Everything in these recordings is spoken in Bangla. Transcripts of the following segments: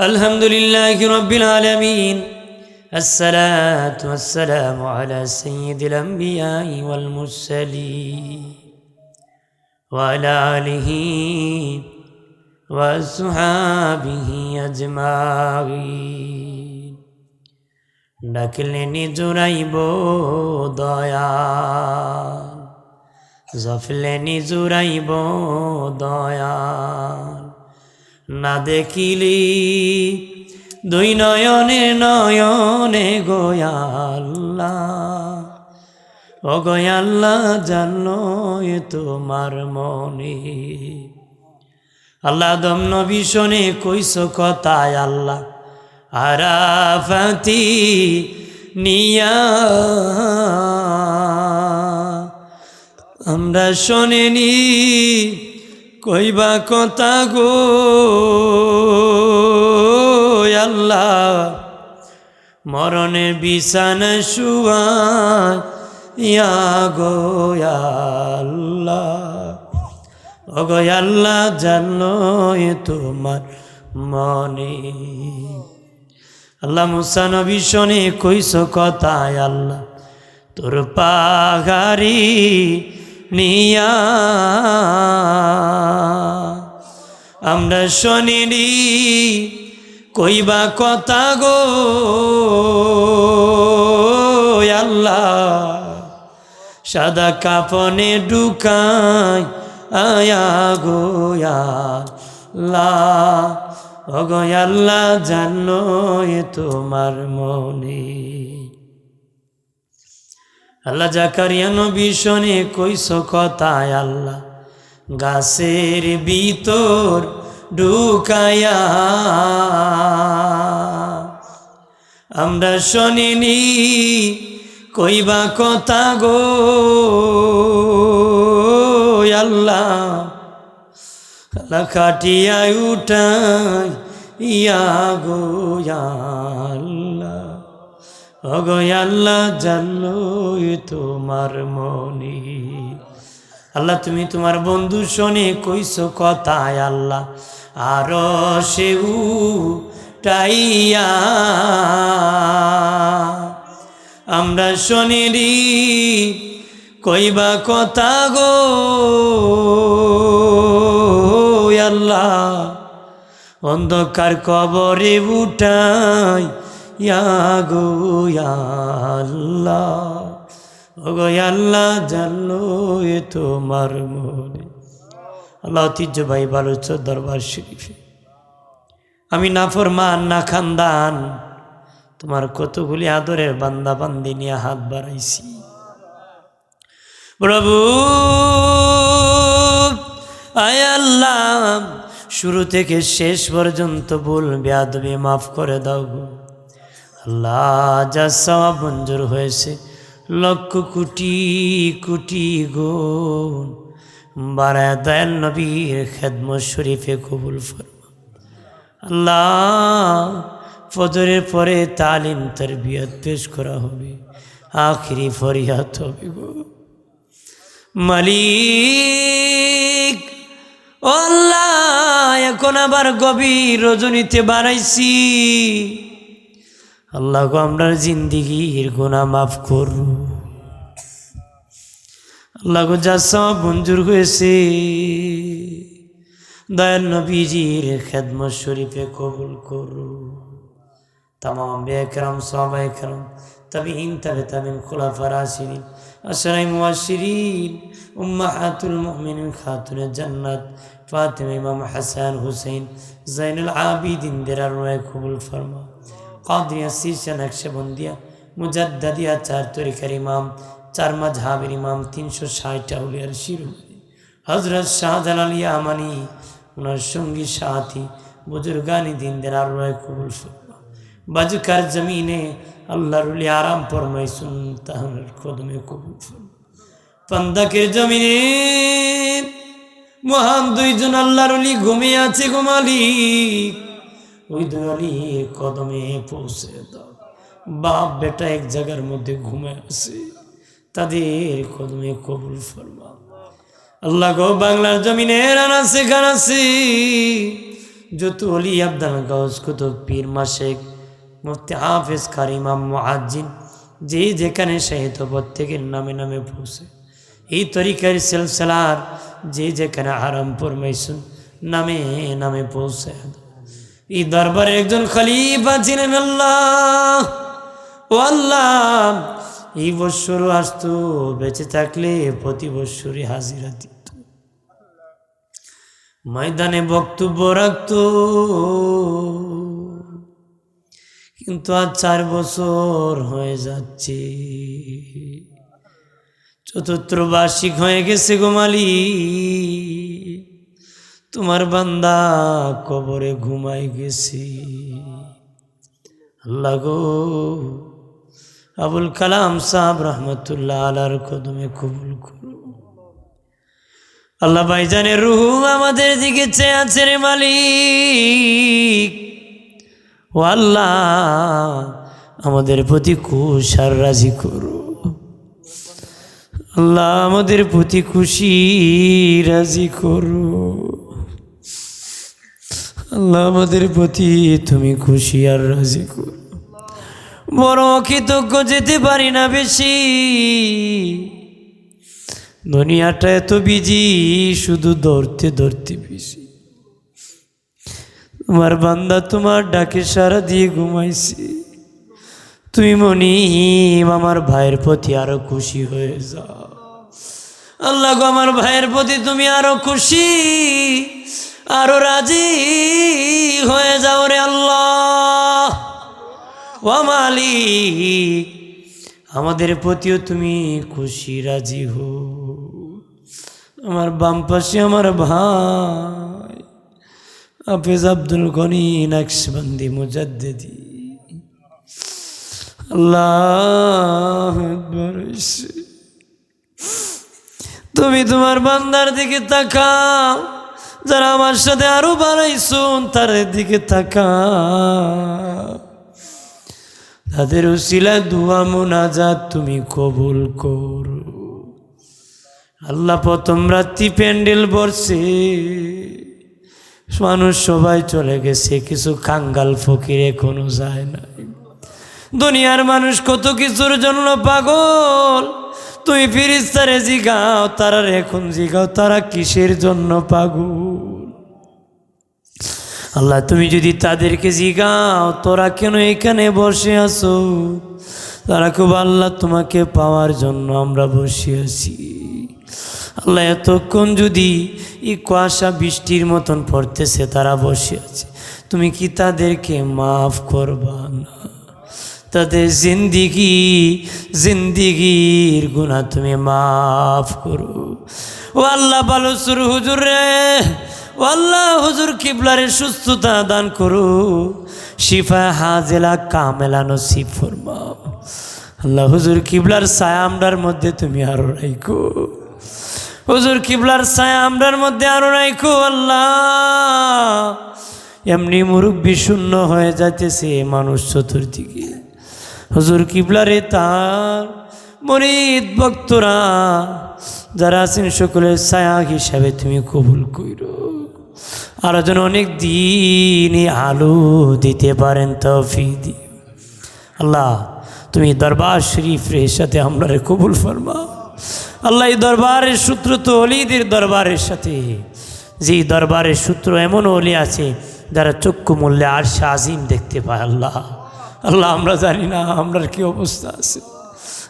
الحمد لله رب العالمين الصلاة والسلام على سيد الأنبياء والمرسلين وعلى آله وأصحابه أجمعين ডাকলেনি জুড়াইব দয়া জফলেনি জুড়াইব দয়া না দেখিলি দুই নয়নে নয়নে গোয়াল্লা ও গোয়াল্লা জানো এ তোমার মনে। আল্লাহ দম নবী শোনে কইস কথায় আল্লাহ, আরাফাতি নিয়া। আমরা শোনেনি কইবা কথা গো, আল্লাহ। মরণের বিছানা শুয়ায় ইয়া গো, আল্লাহ। ওগো আল্লাহ জানো তোমার মনে। আল্লাহ মুসা নবী শোনে কইস কথায় আল্লাহ, তোর পাহাড়ি নিয়া। আমরা শনিনি, কইবা কথা গো। আল্লাহ, সাদা কাপনে ঢুকাই আয়া গো আল্লাহ। ওগো আল্লাহ জানো তোমার মনে। আল্লাহ জাকারিয়া নবী শোনে কইস কথায় আল্লাহ, গাছের ভিতর ঢুকায়া। আমরা শোনিনি, কইবা কথা গো আল্লাহ আল্লাহ খাটিয়ায় উঠাই ইয়া গো অগো আল্লাহ জানো তোমার মনি। আল্লাহ, তুমি তোমার বন্ধু শোনে কইস কথায় আল্লাহ, আর সেউ টাইয়া আমরা শনিরি কইবা কথা গো আল্লাহ, অন্ধকার কবরে উঠাই ইয়া গো আল্লাহ। ওগো আল্লাহ, জানো এ তোমার মনে। আল্লাহ ঐতিহ্যবাহী বালুচর দরবার শরীফে। আমি না ফরমান না খানদান, তোমার কতগুলি আদরের বান্দা বান্দি নিয়ে হাত বাড়াইছি। প্রভু, আয় আল্লাহ, শুরু থেকে শেষ পর্যন্ত ভুল বেয়াদবি মাফ করে দাও গো। আল্লাহ যা সওয়াব মঞ্জুর হয়েছে। লক্ষ কোটি কোটি গুণ। বারায় দয়াল নবীর খেদম শরীফে কবুল ফরমা। আল্লাহ, ফজরের পরে তালিম তরবিয়ত পেশ করা হবে। আখিরি ফরিয়াত হবে গো। মালিক, আল্লাহ, এখন আবার গভীর রজনীতে বাড়াইছি আল্লাহ গো আমরা জিন্দিগির গুণা মাফ করু আল্লাহ গো যা সব মঞ্জুর হয়েছে, দয়াল নবীজির খেদমত শরীফে কবুল করু তাম বেকরম সব একরম তবিহীন তবে তবিন খোলাফার আসিরিন আসরাই মুয়াশিরিন উম্মাহাতুল মুমিনিন, খাতুনে জান্নাত, ফাতিমা ইমাম হাসান হুসেন জাইনুল আবিদিন দেরার রয় কবুল ফরমা কাদিয়া শীর্ষা নকশবন্দিয়া মুজাদ্দাদিয়া চার তরিকার ইমাম, চার মাঝহাবের ইমাম, তিনশো ষাট আউলিয়ার শিরোমণি। হজরত শাহজালাল ইয়ামানি ওনার সঙ্গী, সাথী, বুজুর্গানি দিনদের আর রয় কবুল ফরমা বাজুকার জমিনে আল্লাহর আরাম ফরমাইছুন তাহলে কদমে কবুল ফরমা পান্দাকের জমিনে মহান দুইজন আল্লাহর ঘুমিয়ে আছে গো ওই দুয়ালির কদমে পৌঁছে দাও। বাপ বেটা এক জায়গার মধ্যে ঘুমে আছে। তাদের কদমে কবুল ফরমা আল্লাহ গো, বাংলার জমিনের রানাসে গানাসি যত অলি আব্দাল গাউস কুতুব পীর মাসেক, মুফতি হাফেজ কারিমাম মুআজ্জিন, যে যেখানে সাহিত্য প্রত্যেকের নামে নামে পৌঁছে। এই তরিকার সিলসিলার যে যেখানে আরাম ফরমাইছুন নামে নামে পৌঁছে এই দরবারে একজন খলিফা ছিলেন আল্লাহ। ও আল্লাহ, এই বৎসরও আসতো, বেঁচে থাকলে প্রতি বৎসরই হাজিরা দিত। ময়দানে বক্তব্য রাখত। কিন্তু আজ চার বছর হয়ে যাচ্ছে। চতুর্থ বার্ষিক হয়ে গেছে গোমালি তোমার বান্দা কবরে ঘুমাই গেছি। আল্লাহ গো, আবুল কালাম সাহাব রহমতুল্লাহ আলার কদমে কবুল করো। আল্লাহ ভাইজানের রুহু আমাদের দিকে চেয়ে আছে রে মালিক। ও আল্লাহ, আমাদের প্রতি আর রাজি করো। আল্লাহ, আমাদের প্রতি খুশি রাজি করো। আল্লাহ আমাদের প্রতি তুমি খুশি আর রাজি করো বড় কৃতজ্ঞ যেতে পারি না বেশি। দুনিয়াটা এত বিজি শুধু ধরতে ধরতে বেশি তোমার বান্দা তোমার ডাকে সারা দিয়ে ঘুমাইছি। তুমি মনিম, আমার ভাইয়ের প্রতি আরও খুশি হয়ে যাও। আল্লাহ গো, আমার ভাইয়ের প্রতি তুমি আরও খুশি। আরও রাজি হয়ে যাও রে আল্লাহ। ও আমাদের প্রতিও তুমি খুশি, রাজি হো আমার বাম পাশে আমার ভাই, হাফেজ আব্দুল গনি, নকশবন্দি, মুজাদ্দিদি। আল্লাহ তুমি তোমার বান্দার দিকে তাকাও। যারা আমার সাথে আরও বাড়াইছুন তার দিকে তাকাও। তাদের উসিলা দুয়া, মোনাজাত তুমি কবুল কর। আল্লাহ প্রথম রাত্রি প্যান্ডেল বসছে মানুষ সবাই চলে গেছে, কিছু কাঙ্গাল ফকির এখনও যায় না দুনিয়ার মানুষ কত কিছুর জন্য পাগল? তুমি ফিরিস্তারে জিগাও তারা এখন জিগাও, তারা কিসের জন্য পাগল? আল্লাহ, তুমি যদি তাদেরকে জিগাও, তোরা কেন এখানে বসে আছো? তারা খুব, আল্লাহ, তোমাকে পাওয়ার জন্য আমরা বসে আছি। আল্লাহ, এতক্ষণ যদি এই কুয়াশা বৃষ্টির মতন পড়তেছে, তারা বসে আছে। তুমি কি তাদেরকে মাফ করবা না? তাদের জিন্দিগি, জিন্দিগির গুণা তুমি মাফ করো। ও আল্লাহ ভালো সুর হুজুর রে, ও আল্লাহ হুজুর কিবলারে সুস্থতা দান করো। শিফা হাজেলা কামেলা নসিব ফরমাও। আল্লাহ হুজুর কিবলার ছায়া আমরার মধ্যে তুমি আরও রাইকো হুজুর কিবলার ছায়া আমরার মধ্যে আরও রাইকো আল্লাহ। এমনি মুরব্বী শূন্য হয়ে যাইতেছে মানুষ চতুর্দিকে। হুজুর কিবলারে তার মরিদ ভক্তরা যারা আছেন সকলের ছায়া হিসাবে তুমি কবুল কইরো। আরও যেন অনেক দিন আলো দিতে পারেন তফি দিও আল্লাহ, তুমি দরবার শরীফের সাথে আমরা কবুল ফরমা আল্লাহ, এই দরবারের সূত্র তো অলিদের দরবারের সাথে। যেই দরবারের সূত্র এমন অলি আছে যারা চক্ষু মূল্যে আর আজিম দেখতে পায় আল্লাহ। আল্লাহ, আমরা জানি না, আমরার কি অবস্থা আছে।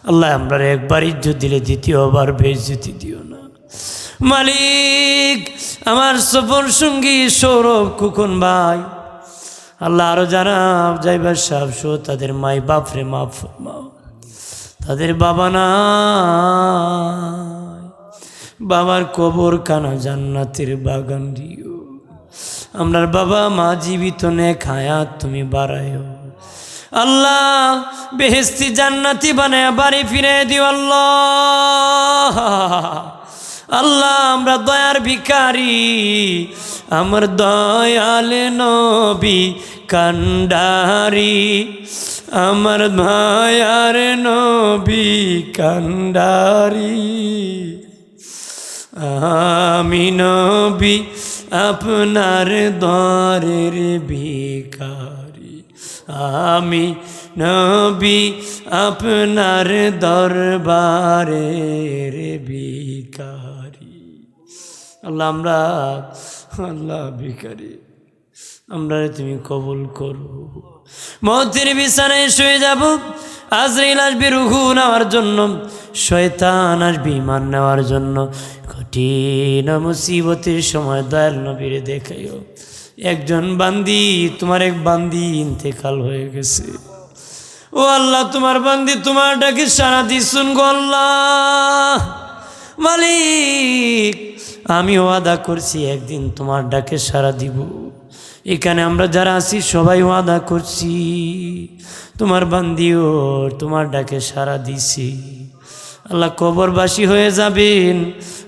আল্লাহ আমরা একবার ইজ্জত দিলে দ্বিতীয়বার বেজ্জতি দিও না। মালিক, আমার সফর সঙ্গী সৌরভ কুকুন ভাই, আল্লাহ আরও জানাব যাইবার সাহ তাদের মাই বাপরে মাফ ফরমাও। তাদের বাবা না বাবার কবর কানা জান্নাতের বাগান দিও। আমরার বাবা মা জীবিত নে খায়াত তুমি বাড়ায়ও। আল্লাহ বেহেস্তি জান্নাতি বানায় বাড়ি ফিরে দিও আল্লাহ। আল্লাহ, আমরা দয়ার ভিকারি আমার দয়াল নবী কান্ডারি, আমার দয়ার নবী কান্ডারি। আমি নবী, আপনার দরের ভিকারি আমি নবী আপনার দরবারের ভিকারি আল্লাহ, আমরা, আল্লাহ ভিকারি আমরা তুমি কবুল করো। মতের বিছানায় শুয়ে যাব, আজরাইল আসবে রুহু নেওয়ার জন্য, শয়তান আসবে ইমান নেওয়ার জন্য। কঠিন মুসিবতের সময় দয়াল নবীরে দেখাইও। একজন বান্দি, তোমার এক বান্দি ইন্তেকাল হয়ে গেছে। ও আল্লাহ, তোমার বান্দি তোমার ডাকে সারা দিসুন গো আল্লাহ। মালিক আমি ওয়াদা করছি একদিন তোমার ডাকে সারা দিব। এখানে আমরা যারা আছি, সবাই ওয়াদা করছি। তোমার বান্দিও তোমার ডাকে সারা দিছি আল্লাহ কবরবাসী হয়ে যাবেন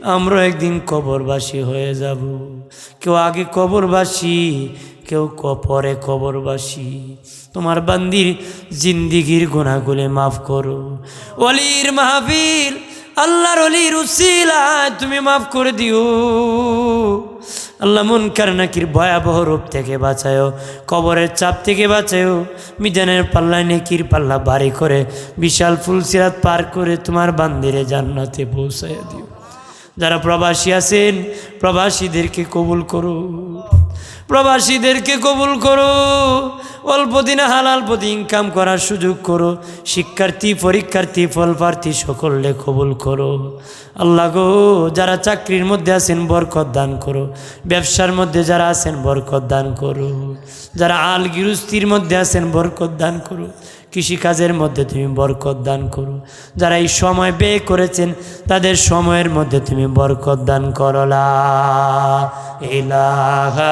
আমরা একদিন কবরবাসী হয়ে যাব। কেউ আগে কবরবাসী, কেউ পরে কবরবাসী। তোমার বান্দির জিন্দিগির গুণাগুলে মাফ করো। অলির মাহফিল, আল্লাহর অলির উসিলায় তুমি মাফ করে দিও। আল্লাহ মুনকার নাকির ভয়াবহ রূপ থেকে বাঁচায়ো, কবরের চাপ থেকে বাঁচায়ো, মিজানের পাল্লায় নেকির পাল্লা বাড়ি করে বিশাল ফুলসিরাত পার করে তোমার বান্দিরে জান্নাতে পৌঁছায় দিও। যারা প্রবাসী আছেন প্রবাসীদেরকে কবুল করো প্রবাসীদেরকে কবুল করো অল্প দিনে হালাল পথে ইনকাম করার সুযোগ করো। শিক্ষার্থী, পরীক্ষার্থী, ফলপ্রার্থী, সকলে কবুল করো। আল্লাহ গো, যারা চাকরির মধ্যে আছেন, বরকত দান করো। ব্যবসার মধ্যে যারা আছেন, বরকত দান করো। যারা আল গিরুস্তির মধ্যে আছেন, বরকত দান করো। কৃষিকাজের মধ্যে তুমি বরকত দান করো। যারা এই সময় ব্যয় করেছেন, তাদের সময়ের মধ্যে তুমি বরকত দান করলা ইলাহা